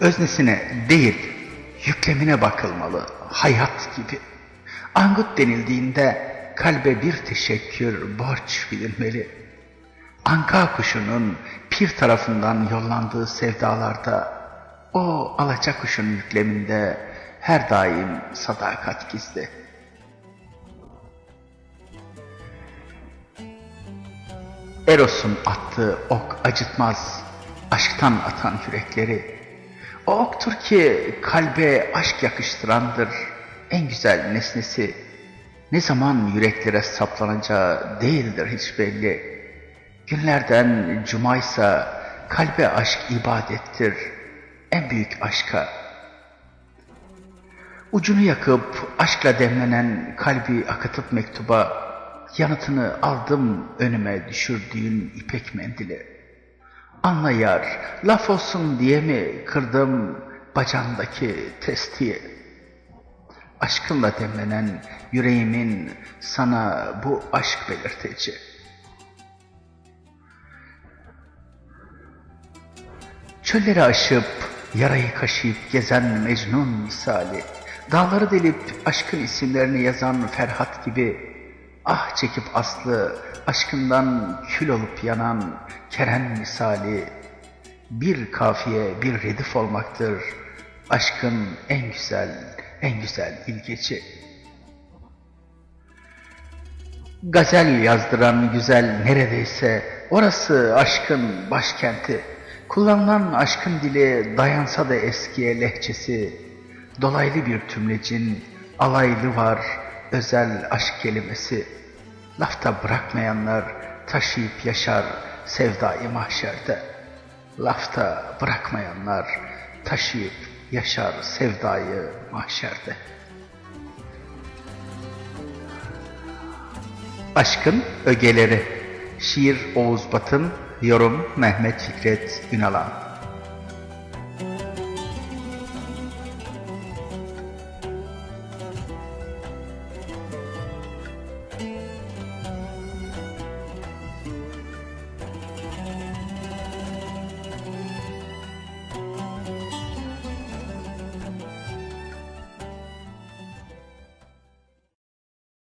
öznesine değil, yüklemine bakılmalı, hayat gibi. Angut denildiğinde kalbe bir teşekkür, borç bilinmeli. Anka kuşunun pir tarafından yollandığı sevdalarda, o alaca kuşun yükleminde her daim sadakat gizli. Eros'un attığı ok acıtmaz, aşktan atan yürekleri. O oktur ki kalbe aşk yakıştırandır, en güzel nesnesi. Ne zaman yüreklere saplanacağı değildir hiç belli. Günlerden cumaysa kalbe aşk ibadettir, en büyük aşka. Ucunu yakıp aşkla demlenen kalbi akıtıp mektuba, yanıtını aldım önüme düşürdüğün ipek mendili. Anla yar, laf olsun diye mi kırdım bacağındaki testiyi? Aşkınla demlenen yüreğimin sana bu aşk belirteci. Çölleri aşıp yarayı kaşıyıp gezen Mecnun misali, dağları delip aşkın isimlerini yazan Ferhat gibi, ah çekip aslı aşkından kül olup yanan Kerem misali, bir kafiye bir redif olmaktır aşkın en güzel, en güzel ilgeci. Gazel yazdıran güzel neredeyse orası aşkın başkenti. Kullanılan aşkın dili dayansa da eskiye lehçesi, dolaylı bir tümlecin alaylı var özel aşk kelimesi. Lafta bırakmayanlar taşıyıp yaşar sevdayı mahşerde. Lafta bırakmayanlar taşıyıp yaşar sevdayı mahşerde. Aşkın Ögeleri Şiir Oğuz Batın Yorum Mehmet Fikret Ünalan